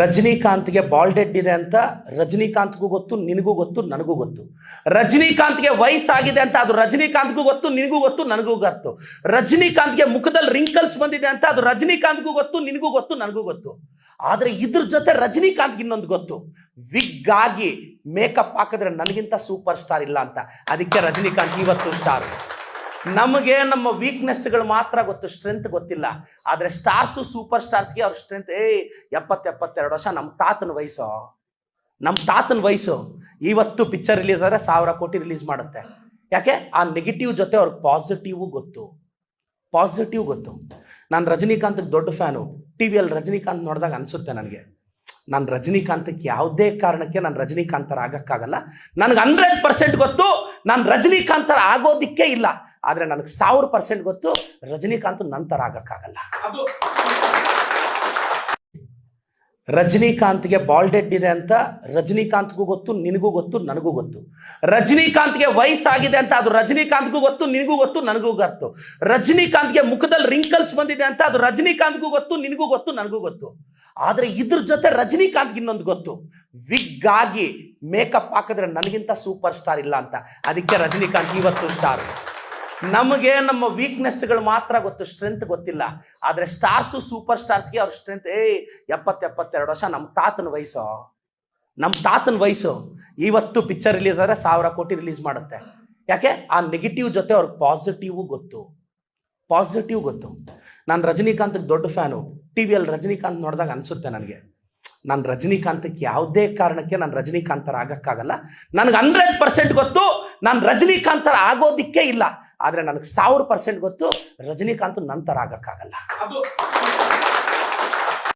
ರಜನಿಕಾಂತ್ಗೆ ಬಾಲ್ಡೆಡ್ ಇದೆ ಅಂತ ರಜನಿಕಾಂತ್ಗೂ ಗೊತ್ತು, ನಿನಗೂ ಗೊತ್ತು, ನನಗೂ ಗೊತ್ತು. ರಜನಿಕಾಂತ್ಗೆ ವಯಸ್ಸಾಗಿದೆ ಅಂತ ಅದು ರಜನಿಕಾಂತ್ಗೂ ಗೊತ್ತು, ನಿನಗೂ ಗೊತ್ತು, ನನಗೂ ಗೊತ್ತು. ರಜನಿಕಾಂತ್ಗೆ ಮುಖದಲ್ಲಿ ರಿಂಕಲ್ಸ್ ಬಂದಿದೆ ಅಂತ ಅದು ರಜನಿಕಾಂತ್ಗೂ ಗೊತ್ತು, ನಿನಗೂ ಗೊತ್ತು, ನನಗೂ ಗೊತ್ತು. ಆದರೆ ಇದ್ರ ಜೊತೆ ರಜನಿಕಾಂತ್ಗೆ ಇನ್ನೊಂದು ಗೊತ್ತು. ವಿಗ್ ಆಗಿ ಮೇಕಪ್ ಹಾಕಿದ್ರೆ ನನಗಿಂತ ಸೂಪರ್ ಸ್ಟಾರ್ ಇಲ್ಲ ಅಂತ. ಅದಕ್ಕೆ ರಜನಿಕಾಂತ್ ಇವತ್ತು ಸ್ಟಾರ್ ನಮಗೆ ನಮ್ಮ ವೀಕ್ನೆಸ್ಗಳು ಮಾತ್ರ ಗೊತ್ತು ಸ್ಟ್ರೆಂತ್ ಗೊತ್ತಿಲ್ಲ. ಆದರೆ ಸ್ಟಾರ್ಸು ಸೂಪರ್ ಸ್ಟಾರ್ಸ್ಗೆ ಅವ್ರ ಸ್ಟ್ರೆಂತ್ ಏ ಎಪ್ಪತ್ತು ಎಪ್ಪತ್ತೆರಡು ವರ್ಷ ನಮ್ಮ ತಾತನ ವಯಸ್ಸು. ನಮ್ಮ ತಾತನ ವಯಸ್ಸು. ಇವತ್ತು ಪಿಕ್ಚರ್ ರಿಲೀಸ್ ಆದರೆ ಸಾವಿರ ಕೋಟಿ ರಿಲೀಸ್ ಮಾಡುತ್ತೆ. ಯಾಕೆ? ಆ ನೆಗೆಟಿವ್ ಜೊತೆ ಅವ್ರಿಗೆ ಪಾಸಿಟಿವ್ ಗೊತ್ತು. ಪಾಸಿಟಿವ್ ಗೊತ್ತು. ನಾನು ರಜನಿಕಾಂತ್ಗೆ ದೊಡ್ಡ ಫ್ಯಾನು ಟಿ ವಿಯಲ್ಲಿ ರಜನಿಕಾಂತ್ ನೋಡಿದಾಗ ಅನಿಸುತ್ತೆ ನನಗೆ. ನಾನು ರಜನಿಕಾಂತಕ್ಕೆ ಯಾವುದೇ ಕಾರಣಕ್ಕೆ ನಾನು ರಜನಿಕಾಂತರ ಆಗೋಕ್ಕಾಗಲ್ಲ. ನನಗೆ ಹಂಡ್ರೆಡ್ ಪರ್ಸೆಂಟ್ ಗೊತ್ತು. ನಾನು ರಜನಿಕಾಂತರ ಆಗೋದಿಕ್ಕೆ ಇಲ್ಲ. ಆದರೆ ನನಗೆ ಸಾವಿರ ಪರ್ಸೆಂಟ್ ಗೊತ್ತು ರಜನಿಕಾಂತ್ ನಂತರ ಆಗಕ್ಕಾಗಲ್ಲ. ಅದು ಬಾಲ್ ಡೆಡ್ ಇದೆ ಅಂತ ರಜನಿಕಾಂತ್ಗೂ ಗೊತ್ತು ನಿನಗೂ ಗೊತ್ತು ನನಗೂ ಗೊತ್ತು. ರಜನಿಕಾಂತ್ಗೆ ವಯಸ್ಸಾಗಿದೆ ಅಂತ ಅದು ರಜನಿಕಾಂತ್ಗೂ ಗೊತ್ತು ನಿನಗೂ ಗೊತ್ತು ನನಗೂ ಗೊತ್ತು. ರಜನಿಕಾಂತ್ಗೆ ಮುಖದಲ್ಲಿ ರಿಂಕಲ್ಸ್ ಬಂದಿದೆ ಅಂತ ಅದು ರಜನಿಕಾಂತ್ಗೂ ಗೊತ್ತು ನಿನಗೂ ಗೊತ್ತು ನನಗೂ ಗೊತ್ತು. ಆದರೆ ಇದ್ರ ಜೊತೆ ರಜನಿಕಾಂತ್ಗೆ ಇನ್ನೊಂದು ಗೊತ್ತು. ವಿಗ್ ಆಗಿ ಮೇಕಪ್ ಹಾಕಿದ್ರೆ ನನಗಿಂತ ಸೂಪರ್ ಸ್ಟಾರ್ ಇಲ್ಲ ಅಂತ. ಅದಕ್ಕೆ ರಜನಿಕಾಂತ್ ಇವತ್ತು ಸ್ಟಾರ್ ನಮಗೆ ನಮ್ಮ ವೀಕ್ನೆಸ್ಗಳು ಮಾತ್ರ ಗೊತ್ತು ಸ್ಟ್ರೆಂತ್ ಗೊತ್ತಿಲ್ಲ. ಆದರೆ ಸ್ಟಾರ್ಸು ಸೂಪರ್ ಸ್ಟಾರ್ಸ್ಗೆ ಅವ್ರ ಸ್ಟ್ರೆಂತ್ ಏ ಎಪ್ಪತ್ತು ಎಪ್ಪತ್ತೆರಡು ವರ್ಷ ನಮ್ಮ ತಾತನ ವಯಸ್ಸು. ನಮ್ಮ ತಾತನ ವಯಸ್ಸು. ಇವತ್ತು ಪಿಕ್ಚರ್ ರಿಲೀಸ್ ಆದರೆ ಸಾವಿರ ಕೋಟಿ ರಿಲೀಸ್ ಮಾಡುತ್ತೆ. ಯಾಕೆ? ಆ ನೆಗೆಟಿವ್ ಜೊತೆ ಅವ್ರಿಗೆ ಪಾಸಿಟಿವ್ ಗೊತ್ತು. ಪಾಸಿಟಿವ್ ಗೊತ್ತು. ನಾನು ರಜನಿಕಾಂತ್ಗೆ ದೊಡ್ಡ ಫ್ಯಾನು. ಟಿ ವಿಯಲ್ಲಿ ರಜನಿಕಾಂತ್ ನೋಡಿದಾಗ ಅನಿಸುತ್ತೆ ನನಗೆ. ನಾನು ರಜನಿಕಾಂತಕ್ಕೆ ಯಾವುದೇ ಕಾರಣಕ್ಕೆ ನಾನು ರಜನಿಕಾಂತರ ಆಗಕ್ಕಾಗಲ್ಲ ನನಗೆ ಹಂಡ್ರೆಡ್ ಪರ್ಸೆಂಟ್ ಗೊತ್ತು. ನಾನು ರಜನಿಕಾಂತರ ಆಗೋದಿಕ್ಕೆ ಇಲ್ಲ. ಆದರೆ ನನಗೆ ಸಾವಿರ ಪರ್ಸೆಂಟ್ ಗೊತ್ತು ರಜನಿಕಾಂತ್ ನಂತರ ಆಗಕ್ಕಾಗಲ್ಲ